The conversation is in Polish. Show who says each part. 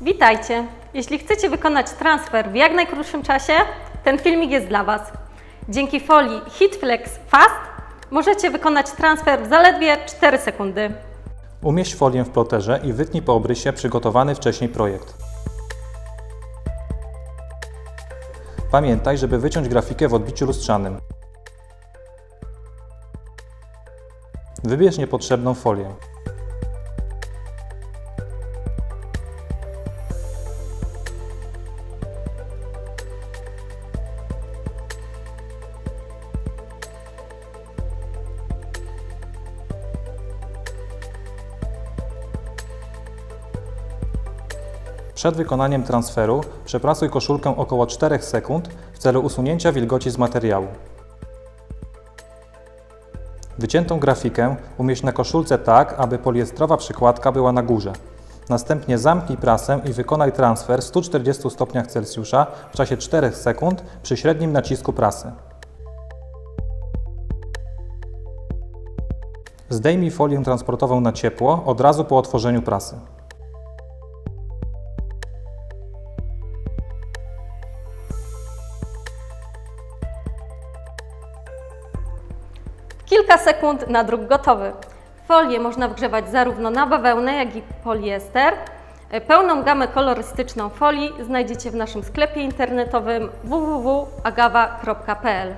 Speaker 1: Witajcie! Jeśli chcecie wykonać transfer w jak najkrótszym czasie, ten filmik jest dla Was. Dzięki folii HitFlex Fast możecie wykonać transfer w zaledwie 4 sekundy.
Speaker 2: Umieść folię w ploterze i wytnij po obrysie przygotowany wcześniej projekt. Pamiętaj, żeby wyciąć grafikę w odbiciu lustrzanym. Wybierz niepotrzebną folię. Przed wykonaniem transferu przepracuj koszulkę około 4 sekund w celu usunięcia wilgoci z materiału. Wyciętą grafikę umieść na koszulce tak, aby poliestrowa przykładka była na górze. Następnie zamknij prasę i wykonaj transfer w 140 stopniach Celsjusza w czasie 4 sekund przy średnim nacisku prasy. Zdejmij folię transportową na ciepło od razu po otworzeniu prasy.
Speaker 1: Kilka sekund na druk gotowy. Folię można wgrzewać zarówno na bawełnę, jak i poliester. Pełną gamę kolorystyczną folii znajdziecie w naszym sklepie internetowym www.agawa.pl.